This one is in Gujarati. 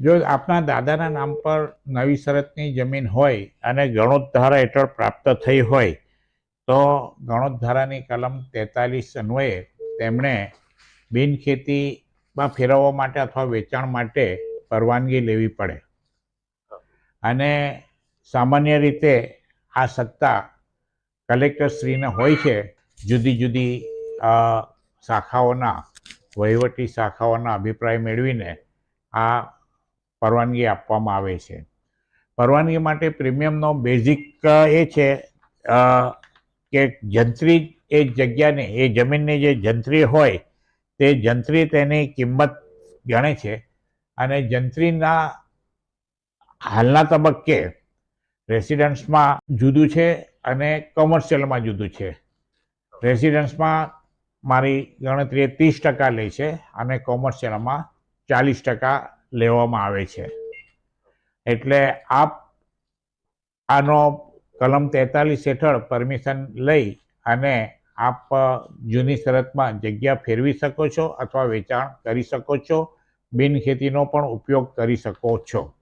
જો આપના દાદાના નામ પર નવી શરતની જમીન હોય અને ગણોદ્ધારા હેઠળ પ્રાપ્ત થઈ હોય, તો ગણોદ્ધારાની કલમ તેતાલીસ અન્વયે તેમણે બિનખેતીમાં ફેરવવા માટે અથવા વેચાણ માટે પરવાનગી લેવી પડે. અને સામાન્ય રીતે આ સત્તા કલેક્ટરશ્રીને હોય છે જુદી જુદી શાખાઓના, વહીવટી શાખાઓના અભિપ્રાય મેળવીને આ પરવાનગી આપવામાં આવે છે. પરવાનગી માટે પ્રીમિયમનો બેઝિક એ છે કે જંત્રી એ જગ્યાને, એ જમીનની જે જંત્રી હોય, તે જંત્રી તેની કિંમત ગણે છે. અને જંત્રીના હાલના તબક્કે રેસિડન્સમાં જુદું છે અને કોમર્શિયલમાં જુદું છે. રેસિડન્સમાં મારી ગણતરીએ ત્રીસ ટકા લે છે અને કોમર્શિયલમાં ચાલીસ ટકા લેવામાં આવે છે. એટલે આપ આનો કલમ તેતાલીસ હેઠળ પરમિશન લઈ અને આપ જૂની શરતમાં જગ્યા ફેરવી શકો છો અથવા વેચાણ કરી શકો છો. બિનખેતીનો પણ ઉપયોગ કરી શકો છો.